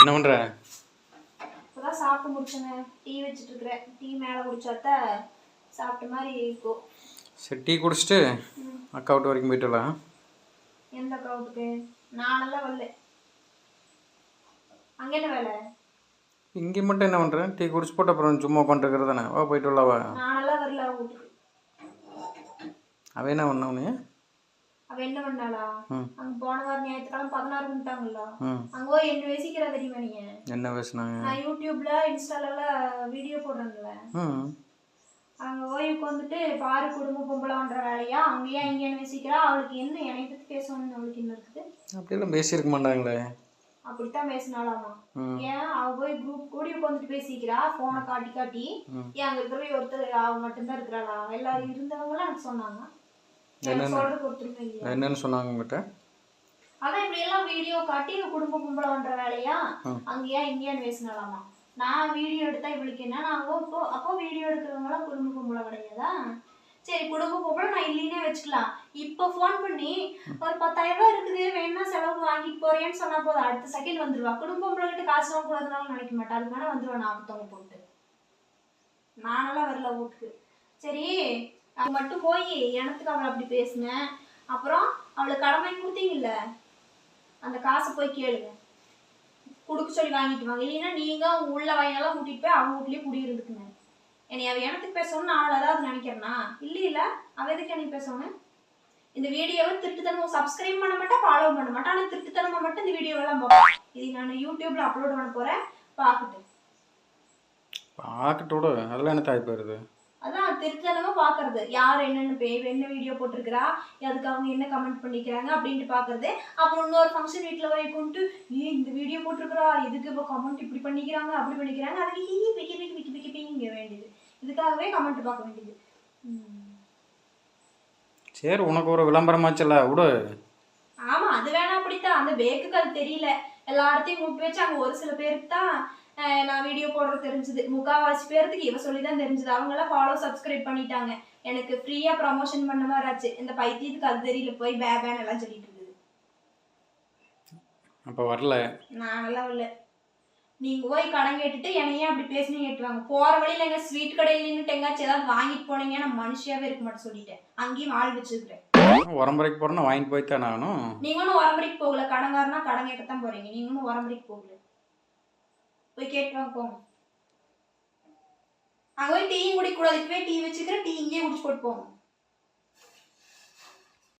என்ன பண்ற? இப்போதான் சாப்பிட்டு முடிச்சேங்க டீ வச்சுட்டு இருக்கிறேன் டீ மேலே குடிச்சாத்த சாப்பிட்ட மாதிரி இருக்கும். சரி டீ குடிச்சிட்டு அக்கா வீட்டு வரைக்கும் போயிட்டு வரலாம். எந்த கவுட்டுக்கு நானெல்லாம் வரல. அங்கே என்ன வேலை? இங்கே மட்டும் என்ன பண்ணுறேன் டீ குடிச்சு போட்டு அப்புறம் சும்மா உட்காந்துருக்கிறது தானே வா போயிட்டு வரலாம் வா. நானெல்லாம் வரல அவ வீட்டுக்கு. அவன் என்ன பண்ண உனே அவ என்ன பண்ணாளா. அங்க போன வாரம் ஞாயிற்றுக்கிழமை பதினாறு கும்பிட்டாங்கல்ல ம் அங்க போய் என்ன பேசிக்கிறா தெரியுமா நீங்க? என்ன பேசுனாங்க? நான் யூடியூப்ல இன்ஸ்டாலலாம் வீடியோ போடுறேன்ல அங்க போய் உட்காந்துட்டு பாரு குடும்ப பொம்பளைன்ற வேலையா? அங்க ஏன் இங்க பேசிக்கிறா அவளுக்கு என்ன என்னை பத்தி பேசணும்னு அவளுக்கு என்ன இருக்குது? அப்படியெல்லாம் பேசியிருக்க மாட்டாங்களே. அப்படித்தான் பேசினாலாமா ஏன்? அவ போய் குரூப் கூடி உட்காந்துட்டு பேசிக்கிறா. போனை காட்டி காட்டி. ஏன் அங்க இருக்கிற ஒருத்தர் அவ மட்டும்தான் இருக்கிறாளா? எல்லாரும் இருந்தவங்களாம் எனக்கு சொன்னாங்க. இல்லையா என்னன்னு? சொன்னாங்க உங்ககிட்ட? அதான் இப்படி எல்லாம் வீடியோ காட்டி குடும்ப கும்பல பண்ற வேலையா? அங்கேயா இங்கேயான்னு பேசினாலாமா நான் வீடியோ எடுத்தா இவளுக்கு என்ன? நான் அப்போ அப்போ அப்போ வீடியோ எடுக்கிறவங்களாம் குடும்ப கும்பல கிடையாதா? சரி குடும்ப கும்பல நான் இல்லைன்னே வச்சுக்கலாம். இப்போ ஃபோன் பண்ணி ஒரு பத்தாயிரம் ரூபாய் இருக்குது வேணா செலவுக்கு வாங்கிட்டு போறேன்னு சொன்னா போதும். அடுத்த செகண்ட் வந்துருவா. குடும்ப கும்பல காசு வாங்க கூடாதுனால நினைக்க மாட்டா. அதுக்கு மேலே வந்துருவா நாற்பத்தவங்க போட்டு. நானெல்லாம் வரல வீட்டுக்கு. சரி அது மட்டும் போய் எனத்துக்கு அவளை அப்படி பேசினேன் அப்புறம் அவளுக்கு கடமை கொடுத்தீங்கல்ல அந்த காசை போய் கேளுங்க. கொடுக்க சொல்லி வாங்கிட்டு வாங்க. இல்லைன்னா நீங்க உங்க உள்ள வாங்கினாலும் கூட்டிட்டு போய் அவங்க வீட்லயே குடியிருந்துக்குங்க என்னை அவ எனத்துக்கு பேசணும்னு அவள் ஏதாவது நினைக்கிறேனா? இல்ல இல்ல அவ எதுக்கு எனக்கு பேசணும் இந்த வீடியோவை திருட்டுத்தனமும் சப்ஸ்கிரைப் பண்ண மாட்டேன் ஃபாலோ பண்ண மாட்டேன் ஆனால் திருட்டுத்தனமா மட்டும் இந்த வீடியோவெல்லாம் பார்ப்பேன் இது நான் யூடியூப்ல அப்லோட் பண்ண போறேன். பார்க்கட்டும். பார்க்கட்டோட அதெல்லாம் என்ன தாய் திருத்தனமா பாக்குறது. யார் என்னென்ன பே என்ன வீடியோ போட்டிருக்கிறா? அதுக்கு அவங்க என்ன கமெண்ட் பண்ணிக்கிறாங்க அப்படின்ட்டு பாக்குறது. அப்புறம் இன்னொரு ஃபங்க்ஷன் வீட்டில் போய் கொண்டு ஏ இந்த வீடியோ போட்டிருக்கிறா. இதுக்கு இப்போ கமெண்ட் இப்படி பண்ணிக்கிறாங்க அப்படி பண்ணிக்கிறாங்க? அதுக்கு ஹீ பிக்கி பிக்கி பிக்கி பிக்கி பிங்கிங்க வேண்டியது. இதுக்காகவே கமெண்ட் பார்க்க வேண்டியது. சரி உனக்கு ஒரு விளம்பரமாச்சுல்ல விடு. ஆமா அது வேணா அப்படித்தான். அந்த பேக்குக்கு அது தெரியல. எல்லார்த்தையும் கூப்பிட்டு வச்சு அங்க ஒரு சில பேருக்கு தான் நான் வீடியோ போடுறது தெரிஞ்சது. முக்காவாசி பேர்த்துக்கு இவ சொல்லி தான் தெரிஞ்சது. அவங்க எல்லாம் ஃபாலோ சப்ஸ்கிரைப் பண்ணிட்டாங்க. எனக்கு ஃப்ரீயா ப்ரமோஷன் பண்ண மாதிரி ஆச்சு. இந்த பைத்தியத்துக்கு அது தெரியல. போய் பேபேன்னு எல்லாம் சொல்லிட்டு இருந்தது. அப்போ வரல. நாங்கெல்லாம் இல்லை நீங்க போய் கடன் கேட்டுட்டு என்னையே அப்படி பேசினு கேட்டுவாங்க போற வழியில எங்க ஸ்வீட் கடையில் நின்றுட்டு எங்காச்சும் ஏதாவது வாங்கிட்டு போனீங்க நான் மனுஷியாவே இருக்க மாட்டேன் சொல்லிட்டேன். அங்கேயும் ஆள் வச்சிருக்கிறேன். உரம்பரைக்கு போகிறேன்னா வாங்கிட்டு போய் தானே ஆகணும். நீங்க ஒன்றும் உரம்படிக்கு போகல. கடங்காரனா கடன் கேட்கத்தான் போறீங்க. நீங்க ஒன்றும் உரம்படிக்கு போகல. போய் கேட்டுவாங்க போங்க. அங்கே போய் டீயும் குடிக்கூடாது இப்பவே டீ வச்சுக்கிறேன் டீ இங்கேயே குடிச்சு போட்டு போங்க.